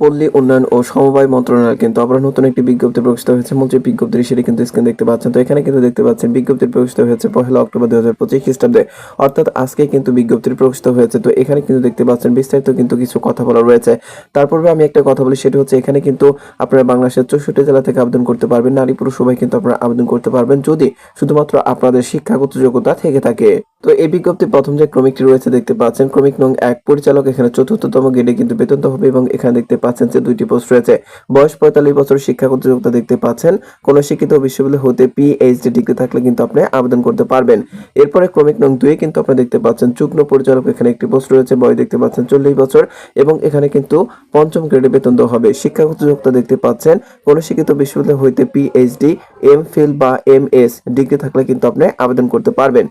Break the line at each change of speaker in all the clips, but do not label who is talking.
পল্লী উন্নয়ন ও সমবায় মন্ত্রণালয় কিন্তু আবার নতুন একটি বিজ্ঞপ্তি প্রকাশিত হয়েছে মূল যে বিজ্ঞপ্তি সেটি কিন্তু স্ক্রিন দেখতে পাচ্ছেন তো এখানে কিন্তু দেখতে পাচ্ছেন বিজ্ঞপ্তি প্রকাশিত হয়েছে পহেলা অক্টোবর দু হাজার পঁচিশ খ্রিস্টাব্দে অর্থাৎ আজকে কিন্তু বিজ্ঞপ্তি প্রকাশিত হয়েছে তো এখানে কিন্তু দেখতে পাচ্ছেন বিস্তারিত কিন্তু কিছু কথা বলা রয়েছে তারপরে আমি একটা কথা বলি সেটি হচ্ছে এখানে কিন্তু আপনারা বাংলাদেশের চৌষট্টি জেলা থেকে আবেদন করতে পারবেন নারী পুরুষ সবাই কিন্তু আপনারা আবেদন করতে পারবেন যদি শুধুমাত্র আপনাদের শিক্ষাগত যোগ্যতা থেকে থাকে তো এই বিজ্ঞপ্তি প্রথম যে ক্রমিকটি রয়েছে দেখতে পাচ্ছেন ক্রমিক নং এক পরিচালক এখানে চতুর্থতম গ্রেডে কিন্তু বেতন হবে এবং এখানে দেখতে পাচ্ছেন যে দুইটি পোস্ট রয়েছে বয়স পঁয়তাল্লিশ বছর শিক্ষাগত যোগ্যতা দেখতে পাচ্ছেন কোন শিক্ষিত বিশ্ববিদ্যালয় হতে পিএইচডি ডিগ্রি থাকলে কিন্তু আপনি আবেদন করতে পারবেন এরপরে ক্রমিক নং দুই কিন্তু আপনি দেখতে পাচ্ছেন চুগ্ন পরিচালক এখানে একটি পোস্ট রয়েছে বয়স দেখতে পাচ্ছেন চল্লিশ বছর এবং এখানে কিন্তু পঞ্চম গ্রেডে বেতন দেওয়া হবে শিক্ষাগত যোগ্যতা দেখতে পাচ্ছেন কোন শিক্ষিত বিশ্ববিদ্যালয় হইতে পিএইচডি এম ফিল বা এম এস ডিগ্রি থাকলে কিন্তু আপনি আবেদন করতে পারবেন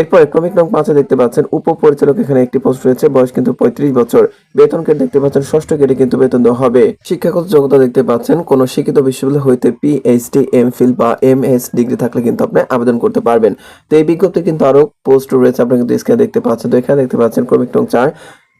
এরপর ক্রমিক নং পাঁচে দেখতে পাচ্ছেন উপপরিচালক এখানে একটি পোস্ট রয়েছে বয়স কিন্তু পঁয়ত্রিশ বছর বেতন কেট দেখতে পাচ্ছেন ষষ্ঠ কেটে কিন্তু বেতন দেওয়া হবে শিক্ষাগত যোগ্যতা দেখতে পাচ্ছেন কোন শিক্ষিত বিশ্ববিদ্যালয় হইতে পিএইচডি এম ফিল বা এম এস ডিগ্রি থাকলে কিন্তু আপনি আবেদন করতে পারবেন তো এই বিজ্ঞপ্তি কিন্তু আরো পোস্ট রয়েছে আপনি কিন্তু স্ক্রিনে দেখতে পাচ্ছেন তো এখানে দেখতে পাচ্ছেন ক্রমিক নং চার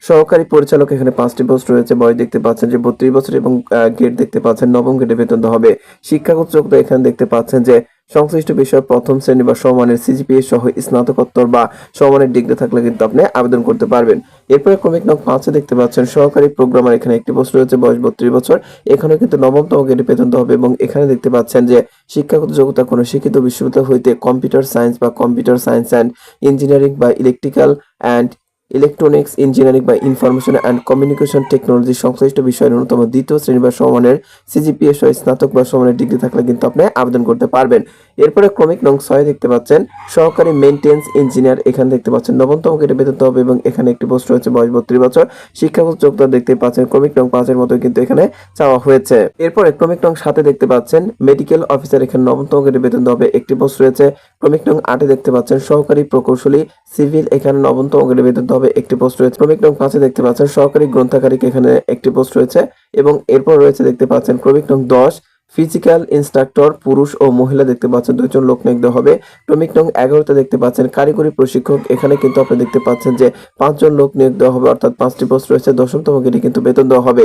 সহকারী পরিচালক এখানে পাঁচটি পোস্ট রয়েছে বয়স দেখতে পাচ্ছেন যে বত্রিশ বছর এবং গেট দেখতে পাচ্ছেন নবম গেটে বেতন হবে শিক্ষাগত যোগ্যতা এখানে দেখতে পাচ্ছেন যে সংশ্লিষ্ট বিষয়ে প্রথম শ্রেণী বা সমানের সিজিপিএ সহ স্নাতকোত্তর বা সমানের ডিগ্রি থাকলে কিন্তু আপনি আবেদন করতে পারবেন এরপরে ক্রমিক নং পাঁচে দেখতে পাচ্ছেন সহকারী প্রোগ্রামার এখানে একটি পোস্ট রয়েছে বয়স বত্রিশ বছর এখানেও কিন্তু নবমতম গেটে বেতন হবে এবং এখানে দেখতে পাচ্ছেন যে শিক্ষাগত যোগ্যতা কোনো শিক্ষিত বিশ্ববিদ্যালয় হইতে কম্পিউটার সায়েন্স বা কম্পিউটার সায়েন্স অ্যান্ড ইঞ্জিনিয়ারিং বা ইলেকট্রিক্যাল অ্যান্ড ইলেকট্রনিক্স ইঞ্জিনিয়ারিং বা ইনফরমেশন অ্যান্ড কমিউনিকেশন টেকনোলজি সংশ্লিষ্ট বিষয়ের অন্যতম দ্বিতীয় শ্রেণী বা সমানের সিজিপিএস স্নাতক বা সমানের ডিগ্রি থাকলে কিন্তু আপনি আবেদন করতে পারবেন এরপরে ক্রমিক নং ছয় দেখতে পাচ্ছেন সহকারী মেনটেন্স ইঞ্জিনিয়ার এখানে দেখতে পাচ্ছেন নবমতম গেটে বেতন হবে এবং এখানে একটি পোস্ট রয়েছে বয়স বত্রিশ বছর শিক্ষাগত যোগদান দেখতে পাচ্ছেন ক্রমিক নং পাঁচের মতো কিন্তু এখানে চাওয়া হয়েছে এরপরে ক্রমিক নং সাথে দেখতে পাচ্ছেন মেডিকেল অফিসার এখানে নবমতম গেটে বেতন হবে একটি পোস্ট রয়েছে ক্রমিক নং আটে দেখতে পাচ্ছেন সহকারী প্রকৌশলী সিভিল এখানে নবমতম গেটে বেতন হবে একটি পোস্ট রয়েছে ক্রমিক নং পাঁচে দেখতে পাচ্ছেন সহকারী গ্রন্থাগারিক এখানে একটি পোস্ট রয়েছে এবং এরপর রয়েছে দেখতে পাচ্ছেন ক্রমিক নং দশ ফিজিক্যাল ইনস্ট্রাক্টর পুরুষ ও মহিলা দেখতে পাচ্ছেন দুজন লোক নিয়োগ হবে টমিক নং এগারোতে দেখতে পাচ্ছেন কারিগরি প্রশিক্ষক এখানে কিন্তু আপনি দেখতে পাচ্ছেন যে পাঁচজন লোক নিয়োগ দেওয়া হবে অর্থাৎ পাঁচটি পোস্ট রয়েছে দশমতম গেটে কিন্তু বেতন দেওয়া হবে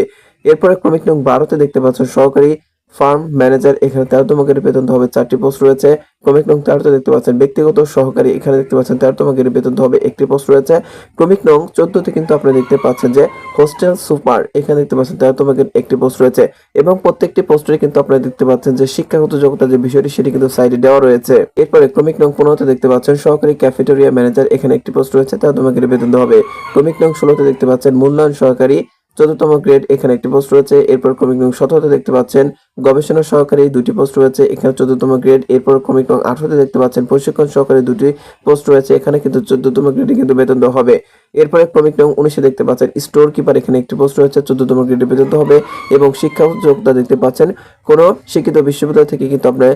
এরপরে ক্রমিক নং বারোতে দেখতে পাচ্ছেন সহকারী ফার্ম ম্যানেজার এখানে তেরোতম গ্রেড বেতন হবে চারটি পোস্ট রয়েছে ক্রমিক নং তেরোতে দেখতে পাচ্ছেন ব্যক্তিগত সহকারী এখানে দেখতে পাচ্ছেন তেরোতম গ্রেড বেতন হবে একটি পোস্ট রয়েছে ক্রমিক নং চোদ্দতে কিন্তু আপনি দেখতে পাচ্ছেন যে হোস্টেল সুপার এখানে দেখতে পাচ্ছেন তেরোতম গ্রেড একটি পোস্ট রয়েছে এবং প্রত্যেকটি পোস্টে কিন্তু আপনারা দেখতে পাচ্ছেন যে শিক্ষাগত যোগ্যতা যে বিষয়টি সেটি কিন্তু সাইডে দেওয়া রয়েছে এরপরে ক্রমিক নং পনেরোতে দেখতে পাচ্ছেন সহকারী ক্যাফেটেরিয়া ম্যানেজার এখানে একটি পোস্ট রয়েছে তেরোতম গ্রেড বেতন হবে ক্রমিক নং ষোলোতে দেখতে পাচ্ছেন মূল্যায়ন সহকারী চতুর্থম গ্রেড এখানে একটি পোস্ট রয়েছে এরপর ক্রমিক নং সতেরোতে দেখতে পাচ্ছেন গবেষণা সহকারী দুটি পোস্ট রয়েছে এখানে চতুর্থম গ্রেড এরপর ক্রমিক নং আঠারোতে দেখতে পাচ্ছেন প্রশিক্ষণ সহকারী দুটি পোস্ট রয়েছে এখানে কিন্তু চতুর্থতম গ্রেডে কিন্তু বেতন দেওয়া হবে এরপরে ক্রমিক নং উনিশে দেখতে পাচ্ছেন স্টোর কিপার এখানে একটি পোস্ট রয়েছে চতুর্থতম গ্রেডে বেতন হবে এবং শিক্ষা যোগ্যতা দেখতে পাচ্ছেন কোনো শিক্ষিত বিশ্ববিদ্যালয় থেকে কিন্তু আপনার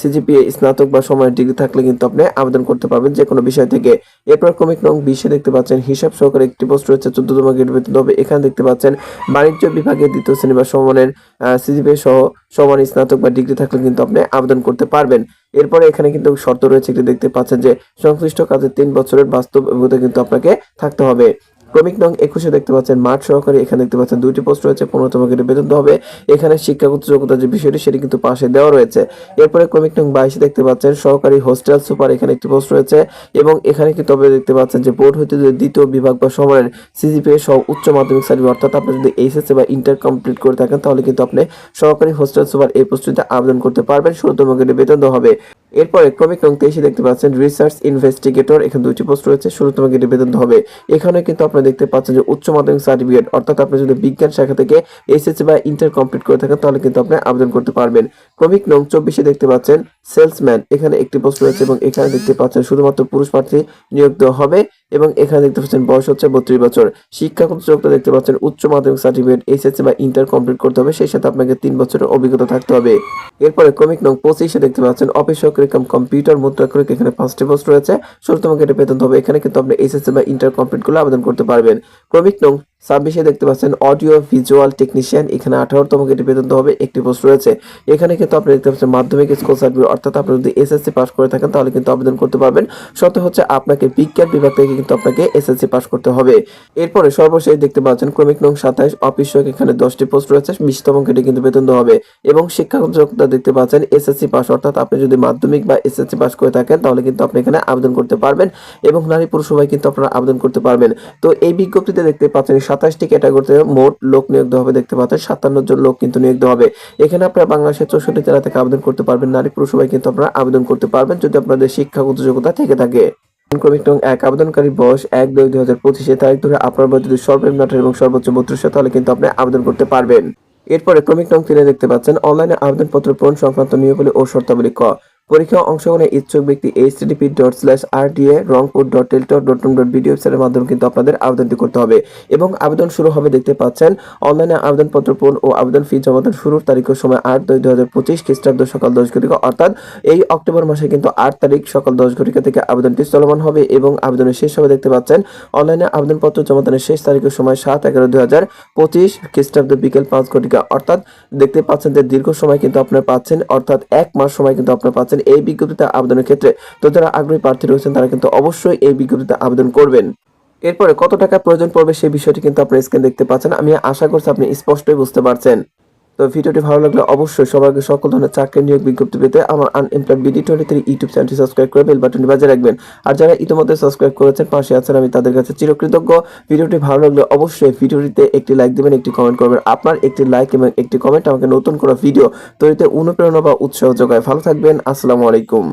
সিজিপিএ স্নাতক বা সময়ের ডিগ্রি থাকলে কিন্তু আপনি আবেদন করতে পারবেন যে কোনো বিষয় থেকে এরপর ক্রমিক নং বিশে দেখতে পাচ্ছেন হিসাব সহকারে একটি পোস্ট রয়েছে চোদ্দতম গেট বেতন হবে এখানে দেখতে পাচ্ছেন বাণিজ্য বিভাগে দ্বিতীয় শ্রেণী বা সমানের সিজিপিএ সহ সমান স্নাতক বা ডিগ্রি থাকলে কিন্তু আপনি আবেদন করতে পারবেন এরপরে এখানে কিন্তু শর্ত রয়েছে একটি দেখতে পাচ্ছেন যে সংশ্লিষ্ট কাজে তিন বছরের বাস্তব অভিজ্ঞতা কিন্তু আপনাকে থাকতে হবে ক্রমিক নং একুশে দেখতে পাচ্ছেন মাঠ সহকারী এখানে দেখতে পাচ্ছেন দুইটি পোস্ট রয়েছে পনেরোতম গ্রেডে বেতন হবে এখানে শিক্ষাগত যোগ্যতা যে বিষয়টি সেটি কিন্তু পাশে দেওয়া রয়েছে এরপরে ক্রমিক নং বাইশে দেখতে পাচ্ছেন সহকারী হোস্টেল সুপার এখানে একটি পোস্ট রয়েছে এবং এখানে কিন্তু তবে দেখতে পাচ্ছেন যে বোর্ড হইতে যদি দ্বিতীয় বিভাগ বা সিজিপি এর সহ উচ্চ মাধ্যমিক সার্টিফিকেট অর্থাৎ আপনি যদি এইচএসসি বা ইন্টার কমপ্লিট করে থাকেন তাহলে কিন্তু আপনি সহকারী হোস্টেল সুপার এই পোস্টটিতে আবেদন করতে পারবেন ষোলোতম গ্রেডে বেতন হবে এরপরে কমিক রং তেইশে দেখতে পাচ্ছেন রিসার্চ ইনভেস্টিগেটর এখানে দুটি পোস্ট রয়েছে শুরু তোমাকে নিবেদন হবে এখানে কিন্তু আপনারা দেখতে পাচ্ছেন যে উচ্চ মাধ্যমিক সার্টিফিকেট অর্থাৎ আপনি যদি বিজ্ঞান শাখা থেকে এসএসসি বা ইন্টার কমপ্লিট করে থাকেন তাহলে কিন্তু আপনি আবেদন করতে পারবেন কমিক রং চব্বিশে দেখতে পাচ্ছেন সেলসম্যান এখানে একটি পোস্ট রয়েছে এবং এখানে দেখতে পাচ্ছেন শুধুমাত্র পুরুষ প্রার্থী নিয়োগ দেওয়া হবে এবং এখানে দেখতে পাচ্ছেন বয়স হচ্ছে বত্রিশ বছর শিক্ষাগত যোগ্যতা দেখতে পাচ্ছেন উচ্চ মাধ্যমিক সার্টিফিকেট এসএসসি বা ইন্টার কমপ্লিট করতে হবে সেই সাথে আপনাকে তিন বছরের অভিজ্ঞতা থাকতে হবে এরপরে ক্রমিক নং পঁচিশে দেখতে পাচ্ছেন অফিস সক্রিয়ম কম্পিউটার মুদ্রাক্ষরিক এখানে পাঁচটি পোস্ট রয়েছে শুধু তোমাকে এটা বেতন হবে এখানে কিন্তু আপনি এসএসসি বা ইন্টার কমপ্লিট করলে আবেদন করতে পারবেন ক্রমিক নং ছাব্বিশে দেখতে পাচ্ছেন অডিও ভিজুয়াল টেকনিশিয়ান এখানে আঠারোতম গেটে বেতন হবে একটি পোস্ট রয়েছে এখানে কিন্তু আপনি দেখতে পাচ্ছেন মাধ্যমিক স্কুল সার্টিফিকেট অর্থাৎ আপনি যদি এসএসসি পাস করে থাকেন তাহলে কিন্তু আবেদন করতে পারবেন সত্য হচ্ছে আপনাকে বিজ্ঞান বিভাগ থেকে কিন্তু আপনাকে এসএসসি পাস করতে হবে এরপরে সর্বশেষ দেখতে পাচ্ছেন ক্রমিক নং সাতাইশ অফিস এখানে দশটি পোস্ট রয়েছে বিশতম কেটে কিন্তু বেতন দেওয়া হবে এবং শিক্ষা যোগ্যতা দেখতে পাচ্ছেন এসএসসি পাস অর্থাৎ আপনি যদি মাধ্যমিক বা এসএসসি পাস করে থাকেন তাহলে কিন্তু আপনি এখানে আবেদন করতে পারবেন এবং নারী পুরুষ সবাই কিন্তু আপনারা আবেদন করতে পারবেন তো এই বিজ্ঞপ্তিতে দেখতে পাচ্ছেন সাতাশটি ক্যাটাগরিতে মোট লোক নিয়োগ দেওয়া হবে দেখতে পাচ্ছেন সাতান্ন জন লোক কিন্তু নিয়োগ দেওয়া হবে এখানে আপনারা বাংলাদেশের চৌষট্টি জেলা থেকে আবেদন করতে পারবেন নারী পুরুষ সবাই কিন্তু আপনারা আবেদন করতে পারবেন যদি আপনাদের শিক্ষাগত যোগ্যতা থেকে থাকে ক্রমিক নং এক আবেদনকারী বয়স এক দুই দুই হাজার পঁচিশে তারিখ ধরে আপনার বয়স যদি সর্বনিম্ন আঠারো এবং সর্বোচ্চ বত্রিশশো তাহলে কিন্তু আপনি আবেদন করতে পারবেন এরপরে ক্রমিক নং তিনি দেখতে পাচ্ছেন অনলাইনে আবেদনপত্র পূরণ সংক্রান্ত নিয়মাবলী ও শর্তাবলী ক পরীক্ষা অংশগ্রহণের ইচ্ছুক ব্যক্তি HTTP dot slash R DA Rangpur dot teletalk dot com dot BD ওয়েবসাইটের মাধ্যমে কিন্তু আপনাদের আবেদনটি করতে হবে এবং আবেদন শুরু হবে দেখতে পাচ্ছেন অনলাইনে আবেদনপত্র পূরণ ও আবেদন ফি জমাদান শুরুর তারিখের সময় আট দুই দু হাজার পঁচিশ খ্রিস্টাব্দ সকাল দশ ঘটিকা অর্থাৎ এই অক্টোবর মাসে কিন্তু আট তারিখ সকাল দশ ঘটিকা থেকে আবেদনটি চলমান হবে এবং আবেদনের শেষ হবে দেখতে পাচ্ছেন অনলাইনে আবেদনপত্র জমাদানের শেষ তারিখের সময় সাত এগারো দু হাজার পঁচিশ খ্রিস্টাব্দ বিকেল পাঁচ ঘটিকা অর্থাৎ দেখতে পাচ্ছেন যে দীর্ঘ সময় কিন্তু আপনার পাচ্ছেন অর্থাৎ এক মাস সময় কিন্তু আপনার পাচ্ছেন রয়েছেন এই বিজ্ঞপ্তিতে আবেদনের ক্ষেত্রে তো যারা আগ্রহী প্রার্থী রয়েছেন তারা কিন্তু অবশ্যই এই বিজ্ঞপ্তিতে আবেদন করবেন এরপরে কত টাকা প্রয়োজন পড়বে সেই বিষয়টি কিন্তু আপনার স্ক্রিন দেখতে পাচ্ছেন আমি আশা করছি আপনি স্পষ্টই বুঝতে পারছেন তো ভিডিওটি ভালো লাগলে অবশ্যই সবাইকে সকল ধরনের চাকরি নিয়োগ বিজ্ঞপ্তি পেতে আমার unemployed BD twenty three YouTube চ্যানেলটি সাবস্ক্রাইব করে বেল বাটনটি বাজে রাখবেন আর যারা ইতিমধ্যে সাবস্ক্রাইব করেছেন পাশে আছেন আমি তাদের কাছে চিরকৃতজ্ঞ ভিডিওটি ভালো লাগলে অবশ্যই ভিডিওটিতে একটি লাইক দেবেন একটি কমেন্ট করবেন আপনার একটি লাইক এবং একটি কমেন্ট আমাকে নতুন করা ভিডিও তৈরিতে অনুপ্রেরণা বা উৎসাহ যোগায় ভালো থাকবেন আসসালামু আলাইকুম